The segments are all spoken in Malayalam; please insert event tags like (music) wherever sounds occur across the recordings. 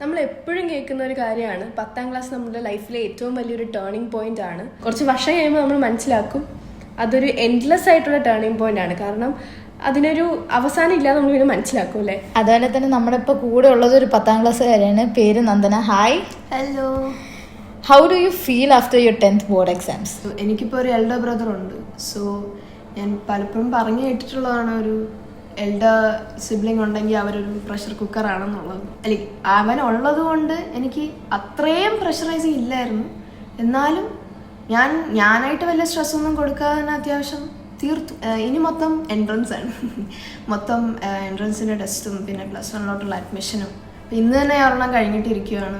നമ്മൾ എപ്പോഴും കേൾക്കുന്ന ഒരു കാര്യമാണ്. പത്താം ക്ലാസ് നമ്മുടെ ലൈഫിലെ ഏറ്റവും വലിയൊരു ടേണിംഗ് പോയിന്റ് ആണ്. കുറച്ച് വർഷം കഴിയുമ്പോൾ നമ്മൾ മനസ്സിലാക്കും. അതൊരു എൻഡ്ലെസ് ആയിട്ടുള്ള ടേണിംഗ് പോയിന്റ് ആണ്. കാരണം അതിനൊരു അവസാനം ഇല്ലാതെ നമ്മൾ പിന്നെ മനസ്സിലാക്കും അല്ലേ? അതുപോലെ തന്നെ നമ്മുടെ ഇപ്പോൾ കൂടെ ഉള്ളത് ഒരു പത്താം ക്ലാസ്സുകാരിയാണ്. പേര് Nandana. Hi hello how do you feel after your tenth board exams എനിക്കിപ്പോൾ ഒരു എൽഡർ ബ്രദർ ഉണ്ട്. സോ ഞാൻ പലപ്പോഴും പറഞ്ഞു കേട്ടിട്ടുള്ളതാണ് ഒരു എൽഡർ സിബ്ലിംഗ് ഉണ്ടെങ്കിൽ അവരൊരു പ്രഷർ കുക്കർ ആണെന്നുള്ളത്. അല്ലെ അവൻ ഉള്ളത് കൊണ്ട് എനിക്ക് അത്രയും പ്രഷറൈസിങ് ഇല്ലായിരുന്നു. എന്നാലും ഞാൻ ഞാനായിട്ട് വലിയ സ്ട്രെസ് ഒന്നും കൊടുക്കാതെ അത്യാവശ്യം തീർത്തു. ഇനി മൊത്തം എൻട്രൻസ് ആണ്. (laughs) മൊത്തം എൻട്രൻസിന്റെ ടെസ്റ്റും പിന്നെ പ്ലസ് വണ്ണിലോട്ടുള്ള അഡ്മിഷനും ഇന്ന് തന്നെ ഒരെണ്ണം കഴിഞ്ഞിട്ടിരിക്കുകയാണ്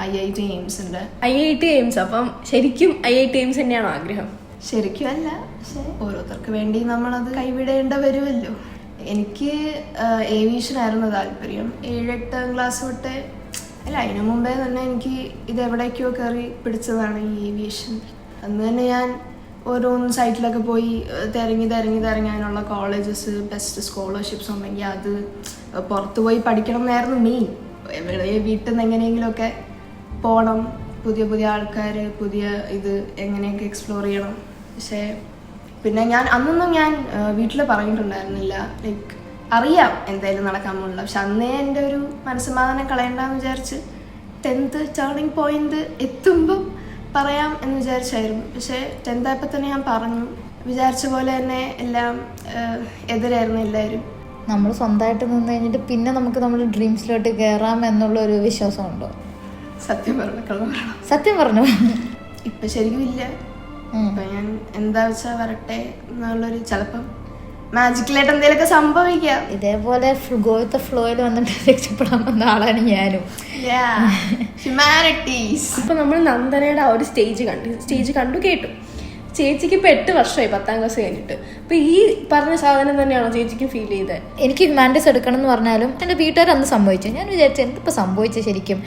ഐ ഐ ടി എയിംസിന്റെ ഐ ഐ ടി എയിംസ് അപ്പം ശരിക്കും ഐ ഐ ടി എയിംസ് തന്നെയാണോ ആഗ്രഹം? ശരിക്കും അല്ല പക്ഷേ ഓരോരുത്തർക്ക് വേണ്ടി നമ്മളത് കൈവിടേണ്ട വരുമല്ലോ എനിക്ക് ഏവിയേഷൻ ആയിരുന്നു താല്പര്യം. ഏഴെട്ടാം ക്ലാസ് തൊട്ടേ അല്ല അതിനു മുമ്പേ തന്നെ എനിക്ക് ഇത് എവിടേക്കോ കയറി പിടിച്ചതാണ് ഈ ഏവിയേഷൻ അന്ന് തന്നെ ഞാൻ ഓരോന്ന് സൈറ്റിലൊക്കെ പോയി തിരങ്ങി തിരങ്ങി തിരങ്ങി അതിനുള്ള കോളേജസ് ബെസ്റ്റ് സ്കോളർഷിപ്സ് ഉണ്ടെങ്കിൽ അത് പുറത്ത് പോയി പഠിക്കണം എന്നായിരുന്നു മെയിൻ എവിടെ വീട്ടിൽ നിന്ന് എങ്ങനെയെങ്കിലുമൊക്കെ പോകണം പുതിയ പുതിയ ആൾക്കാർ പുതിയ ഇത് എങ്ങനെയൊക്കെ എക്സ്പ്ലോർ ചെയ്യണം. പക്ഷേ പിന്നെ ഞാൻ അന്നൊന്നും ഞാൻ വീട്ടിൽ പറഞ്ഞിട്ടുണ്ടായിരുന്നില്ല. ലൈക്ക് അറിയാം എന്തായാലും നടക്കാൻ പോകുന്നില്ല പക്ഷെ അന്നേ എന്റെ ഒരു മനസ്സമാധാനം കളയണ്ടെന്ന് വിചാരിച്ച് ടെൻത്ത് ടേണിംഗ് പോയിന്റ് എത്തുമ്പം പറയാം എന്ന് വിചാരിച്ചായിരുന്നു. പക്ഷേ ടെൻത്ത് ആയപ്പോൾ തന്നെ ഞാൻ പറഞ്ഞു. വിചാരിച്ച പോലെ തന്നെ എല്ലാം എതിരായിരുന്നു എല്ലാവരും. നമ്മൾ സ്വന്തമായിട്ട് നിന്ന് കഴിഞ്ഞിട്ട് പിന്നെ നമുക്ക് നമ്മുടെ ഡ്രീംസിലോട്ട് കയറാം എന്നുള്ള ഒരു വിശ്വാസമുണ്ടോ? സത്യം പറഞ്ഞു സത്യം പറഞ്ഞു? ഇപ്പം ശരിക്കും ഇല്ല. അപ്പൊ ഞാൻ എന്താ വെച്ചാ വരട്ടെ എന്നുള്ളൊരു ചിലപ്പം മാജിക്കലായിട്ട് എന്തെങ്കിലുമൊക്കെ സംഭവിക്കാം. ഇതേപോലെ ഗോയത്തെ ഫ്ലോയിൽ വന്നിട്ട് (laughs) രക്ഷപ്പെടാൻ വന്ന ആളാണ് ഞാനും. ഹ്യൂമാനിറ്റീസ് ഇപ്പൊ നമ്മൾ നന്ദനയുടെ ആ ഒരു സ്റ്റേജ് കണ്ടു സ്റ്റേജ് കണ്ടു കേട്ടു. ചേച്ചിക്ക് ഇപ്പൊ എട്ട് വർഷമായി പത്താം ക്ലാസ് കഴിഞ്ഞിട്ട്. അപ്പൊ ഈ പറഞ്ഞ സാധനം തന്നെയാണോ ചേച്ചിക്ക് ഫീൽ ചെയ്തത് എനിക്ക് ഹ്യൂമാനിറ്റീസ് എടുക്കണം എന്ന് പറഞ്ഞാലും എന്റെ വീട്ടുകാർ അന്ന് സംഭവിച്ചു. ഞാൻ വിചാരിച്ചു എന്തിപ്പോ സംഭവിച്ചത് ശരിക്കും?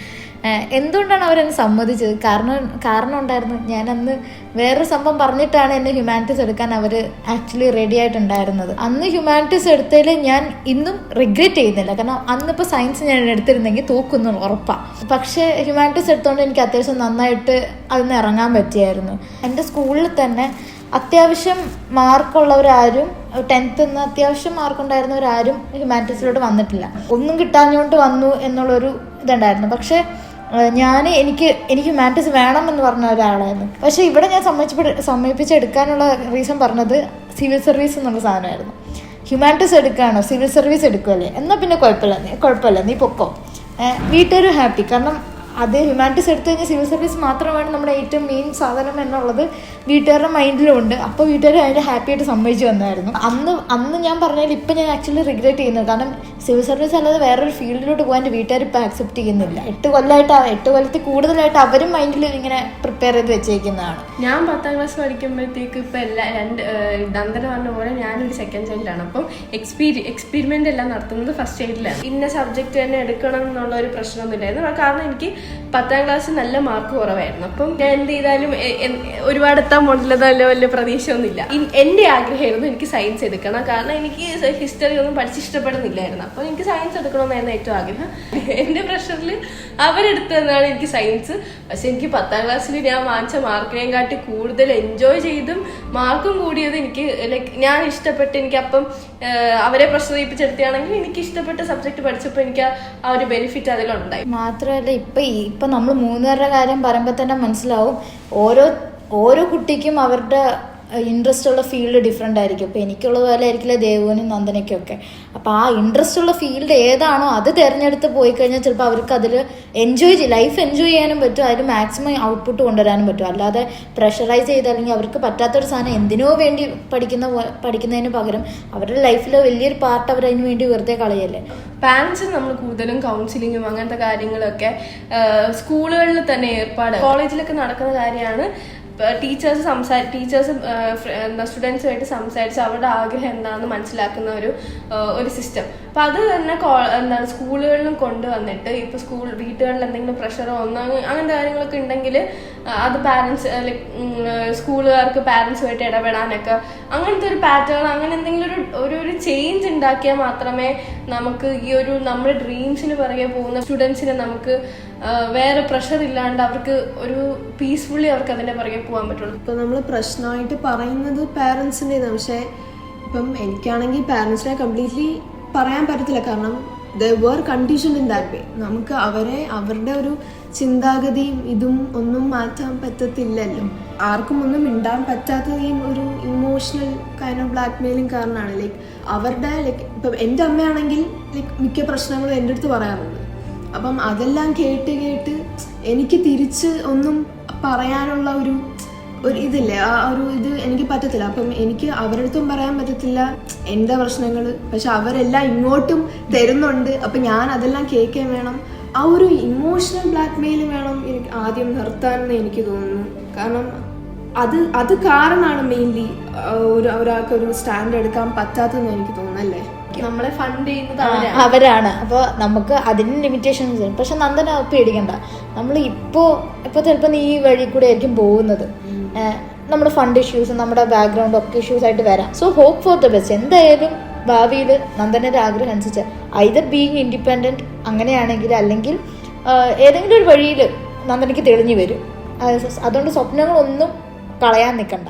എന്തുകൊണ്ടാണ് അവരെന്നെ സമ്മതിച്ചത്? കാരണം കാരണം ഉണ്ടായിരുന്നു. ഞാൻ അന്ന് വേറൊരു സംഭവം പറഞ്ഞിട്ടാണ് എന്നെ ഹ്യൂമാനിറ്റീസ് എടുക്കാൻ അവർ ആക്ച്വലി റെഡി ആയിട്ടുണ്ടായിരുന്നത്. അന്ന് ഹ്യൂമാനിറ്റീസ് എടുത്തതിൽ ഞാൻ ഇന്നും റിഗ്രറ്റ് ചെയ്യുന്നില്ല. കാരണം അന്നിപ്പോൾ സയൻസ് ഞാൻ എടുത്തിരുന്നെങ്കിൽ തോക്കുന്നു ഉറപ്പാണ് പക്ഷേ ഹ്യൂമാനിറ്റീസ് എടുത്തുകൊണ്ട് എനിക്ക് അത്യാവശ്യം നന്നായിട്ട് അതിന് ഇറങ്ങാൻ പറ്റിയായിരുന്നു. എന്റെ സ്കൂളിൽ തന്നെ അത്യാവശ്യം മാർക്കുള്ളവരാരും ടെൻത്ത് നിന്ന് അത്യാവശ്യം മാർക്കുണ്ടായിരുന്നവരാരും ഹ്യൂമാനിറ്റീസിലോട്ട് വന്നിട്ടില്ല. ഒന്നും കിട്ടാഞ്ഞുകൊണ്ട് വന്നു എന്നുള്ളൊരു ഇതുണ്ടായിരുന്നു. പക്ഷേ ഞാൻ എനിക്ക് എനിക്ക് ഹ്യൂമാനിറ്റീസ് വേണമെന്ന് പറഞ്ഞ ഒരാളായിരുന്നു. പക്ഷേ ഇവിടെ ഞാൻ സമ്മതിച്ചപ്പെട്ട് സമ്മതിപ്പിച്ചെടുക്കാനുള്ള റീസൺ പറഞ്ഞത് സിവിൽ സർവീസ് എന്നുള്ള സാധനമായിരുന്നു. ഹ്യൂമാനിറ്റീസ് എടുക്കുകയാണോ? സിവിൽ സർവീസ് എടുക്കുമല്ലേ എന്നാൽ പിന്നെ കുഴപ്പമില്ല. നീ കുഴപ്പമില്ല. നീ പൊക്കോ. വീട്ടുകാരും ഹാപ്പി കാരണം അത് ഹ്യൂമാനിറ്റീസ് എടുത്തു കഴിഞ്ഞാൽ സിവിൽ സർവീസ് മാത്രമാണ് നമ്മുടെ ഏറ്റവും മെയിൻ സാധനം എന്നുള്ളത് വീട്ടുകാരുടെ മൈൻഡിലുണ്ട് അപ്പോൾ വീട്ടുകാർ അതിന്റെ ഹാപ്പി ആയിട്ട് സമ്മതിച്ചു വന്നായിരുന്നു. അന്ന് അന്ന് ഞാൻ പറഞ്ഞാൽ ഇപ്പം ഞാൻ ആക്ച്വലി റിഗ്രറ്റ് ചെയ്യുന്നത്. കാരണം സിവിൽ സർവീസ് അല്ലാതെ വേറൊരു ഫീൽഡിലോട്ട് പോകാൻ എന്റെ വീട്ടുകാർ ഇപ്പം ആക്സെപ്റ്റ് ചെയ്യുന്നില്ല. എട്ട് കൊല്ലമായിട്ട് എട്ട് കൊല്ലത്തിൽ കൂടുതലായിട്ട് അവരും മൈൻഡിൽ ഇങ്ങനെ പ്രിപ്പയർ ചെയ്ത് വെച്ചേക്കുന്നതാണ്. ഞാൻ പത്താം ക്ലാസ് പഠിക്കുമ്പോഴത്തേക്ക് ഇപ്പം എല്ലാ രണ്ട് നന്ദന പറഞ്ഞ പോലെ ഞാനൊരു സെക്കൻഡ് ചൈൽഡാണ് അപ്പം എക്സ്പീരി എക്സ്പീരിമെന്റ് എല്ലാം നടത്തുന്നത് ഫസ്റ്റ് ചൈൽഡിലാണ് ഇന്ന സബ്ജക്റ്റ് തന്നെ എടുക്കണം എന്നുള്ള ഒരു പ്രശ്നമൊന്നും ഇല്ലായിരുന്നു കാരണം എനിക്ക് പത്താം ക്ലാസ് നല്ല മാർക്ക് കുറവായിരുന്നു. അപ്പം ഞാൻ എന്ത് ചെയ്താലും ഒരുപാട് എത്താൻ പോണില്ലതല്ലോ വലിയ പ്രതീക്ഷയൊന്നുമില്ല. എന്റെ ആഗ്രഹമായിരുന്നു എനിക്ക് സയൻസ് എടുക്കണം. കാരണം എനിക്ക് ഹിസ്റ്ററി ഒന്നും പഠിച്ച് ഇഷ്ടപ്പെടുന്നില്ലായിരുന്നു. അപ്പോൾ എനിക്ക് സയൻസ് എടുക്കണമെന്നായിരുന്നു ഏറ്റവും ആഗ്രഹം. എന്റെ പ്രഷറിൽ അവരെടുത്തതാണ് എനിക്ക് സയൻസ് പക്ഷെ എനിക്ക് പത്താം ക്ലാസ്സിൽ ഞാൻ വാങ്ങിച്ച മാർക്കിനെയും കാട്ടി കൂടുതൽ എൻജോയ് ചെയ്തും മാർക്കും കൂടിയത് എനിക്ക് ലൈക്ക് ഞാൻ ഇഷ്ടപ്പെട്ട് എനിക്ക് അപ്പം അവരെ പ്രഷർ ചെയ്യിപ്പിച്ചെടുത്താണെങ്കിൽ എനിക്ക് ഇഷ്ടപ്പെട്ട സബ്ജക്ട് പഠിച്ചപ്പോൾ എനിക്ക് ആ- ഒരു ബെനിഫിറ്റ് അതിലുണ്ടായി. മാത്രമല്ല ഇപ്പൊ ഇപ്പം നമ്മൾ മൂന്നുപേരുടെ കാര്യം പറയുമ്പോൾ തന്നെ മനസ്സിലാവും. ഓരോ ഓരോ കുട്ടിക്കും അവരുടെ ഇൻട്രസ്റ്റ് ഉള്ള ഫീൽഡ് ഡിഫറെന്റ് ആയിരിക്കും. അപ്പോൾ എനിക്കുള്ള പോലെ ആയിരിക്കില്ല ദേവനും നന്ദനയ്ക്കൊക്കെ. അപ്പോൾ ആ ഇൻട്രസ്റ്റ് ഉള്ള ഫീൽഡ് ഏതാണോ അത് തിരഞ്ഞെടുത്ത് പോയി കഴിഞ്ഞാൽ ചിലപ്പോൾ അവർക്ക് അതിൽ എൻജോയ് ലൈഫ് എൻജോയ് ചെയ്യാനും പറ്റും. അതിൽ മാക്സിമം ഔട്ട്പുട്ട് കൊണ്ടുവരാനും പറ്റും. അല്ലാതെ പ്രഷറൈസ് ചെയ്ത് അല്ലെങ്കിൽ അവർക്ക് പറ്റാത്തൊരു സാധനം എന്തിനോ വേണ്ടി പഠിക്കുന്ന പഠിക്കുന്നതിന് പകരം അവരുടെ ലൈഫിലെ വലിയൊരു പാർട്ട് അവർ വേണ്ടി വെറുതെ കളയല്ലേ. പാരൻസ് നമ്മൾ കൂടുതലും കൗൺസിലിങ്ങും അങ്ങനത്തെ കാര്യങ്ങളൊക്കെ സ്കൂളുകളിൽ തന്നെ ഏർപ്പാട് കോളേജിലൊക്കെ നടക്കുന്ന കാര്യമാണ് ടീച്ചേഴ്സ് സംസാ ടീച്ചേഴ്സ് എന്താ സ്റ്റുഡൻസുമായിട്ട് സംസാരിച്ച് അവരുടെ ആഗ്രഹം എന്താണെന്ന് മനസ്സിലാക്കുന്ന ഒരു ഒരു സിസ്റ്റം അപ്പൊ അത് തന്നെ എന്താണ് സ്കൂളുകളിലും കൊണ്ടുവന്നിട്ട് ഇപ്പൊ സ്കൂൾ വീട്ടുകളിൽ എന്തെങ്കിലും പ്രഷറോ ഒന്നോ അങ്ങ- അങ്ങനത്തെ കാര്യങ്ങളൊക്കെ ഉണ്ടെങ്കിൽ അത് പാരൻസ് ലൈക് സ്കൂളുകാർക്ക് പാരൻസുമായിട്ട് ഇടപെടാനൊക്കെ അങ്ങനത്തെ ഒരു പാറ്റേൺ അങ്ങനെ എന്തെങ്കിലും ഒരു ഒരു ഒരു ചേഞ്ച് ഉണ്ടാക്കിയാൽ മാത്രമേ നമുക്ക് ഈ ഒരു നമ്മുടെ ഡ്രീംസിന് പിറകെ പോകുന്ന സ്റ്റുഡൻസിനെ നമുക്ക് വേറെ പ്രഷർ ഇല്ലാണ്ട് അവർക്ക് ഒരു പീസ്ഫുള്ളി അവർക്ക് അതിന്റെ പിറകെ പോകാൻ പറ്റുള്ളൂ. ഇപ്പം നമ്മൾ പ്രശ്നമായിട്ട് പറയുന്നത് പാരൻസിന്റെതാണ് പക്ഷേ ഇപ്പം എനിക്കാണെങ്കിൽ പാരൻസിനെ കംപ്ലീറ്റ്ലി പറയാൻ പറ്റത്തില്ല. കാരണം the where condition in that way നമുക്ക് അവരെ അവരുടെ ഒരു ചിന്താഗതിയും ഇതും ഒന്നും മാറ്റാൻ പറ്റത്തില്ലല്ലോ. ആർക്കും ഒന്നും ഉണ്ടാകാൻ പറ്റാത്ത ഈ ഒരു emotional kind of blackmailing കാരണമാണ്. ലൈക്ക് അവരുടെ ലൈക്ക് ഇപ്പം എന്റെ അമ്മയാണെങ്കിൽ ലൈക്ക് മിക്ക പ്രശ്നങ്ങളും എന്റെ അടുത്ത് പറയാറുണ്ട്. അപ്പം അതെല്ലാം കേട്ട് കേട്ട് എനിക്ക് തിരിച്ച് ഒന്നും പറയാനുള്ള ഒരു ഒരു ഇതില്ലേ? ആ ഒരു ഇത് എനിക്ക് പറ്റത്തില്ല. അപ്പം എനിക്ക് അവരടുത്തും പറയാൻ പറ്റത്തില്ല. എന്റെ പ്രശ്നങ്ങൾ പക്ഷെ അവരെല്ലാം ഇങ്ങോട്ടും തരുന്നുണ്ട്. അപ്പം ഞാൻ അതെല്ലാം കേൾക്കാൻ വേണം. ആ ഒരു ഇമോഷണൽ ബ്ലാക്ക് മെയിൽ വേണം എനിക്ക് ആദ്യം നിർത്താനെന്ന് എനിക്ക് തോന്നുന്നു. കാരണം അത് അത് കാരണമാണ് മെയിൻലി ഒരു ഒരാൾക്ക് ഒരു സ്റ്റാൻഡ് എടുക്കാൻ പറ്റാത്തതെന്ന് എനിക്ക് തോന്നുന്നല്ലേ നമ്മളെ ഫണ്ട് ചെയ്യുന്നത് അവരാണ്. അപ്പൊ അപ്പോൾ നമുക്ക് അതിന് ലിമിറ്റേഷൻസ് ഉണ്ട്. പക്ഷെ നന്ദന പേടിക്കണ്ട. നമ്മൾ ഇപ്പോ ഇപ്പോൾ ചിലപ്പോൾ നീ ഈ വഴി കൂടെ ആയിരിക്കും പോകുന്നത്. നമ്മുടെ ഫണ്ട് ഇഷ്യൂസ് നമ്മുടെ ബാക്ക്ഗ്രൗണ്ട് ഒക്കെ ഇഷ്യൂസ് ആയിട്ട് വരാം. So hope for the best എന്തായാലും ഭാവിയിൽ നന്ദനയുടെ ആഗ്രഹം അനുസരിച്ച് ഐദർ ബീങ് ഇൻഡിപെൻഡന്റ് അങ്ങനെയാണെങ്കിൽ അല്ലെങ്കിൽ ഏതെങ്കിലും ഒരു വഴിയിൽ നന്ദനയ്ക്ക് തെളിഞ്ഞു വരും. അത് അതുകൊണ്ട് സ്വപ്നങ്ങളൊന്നും കളയാൻ നിൽക്കണ്ട.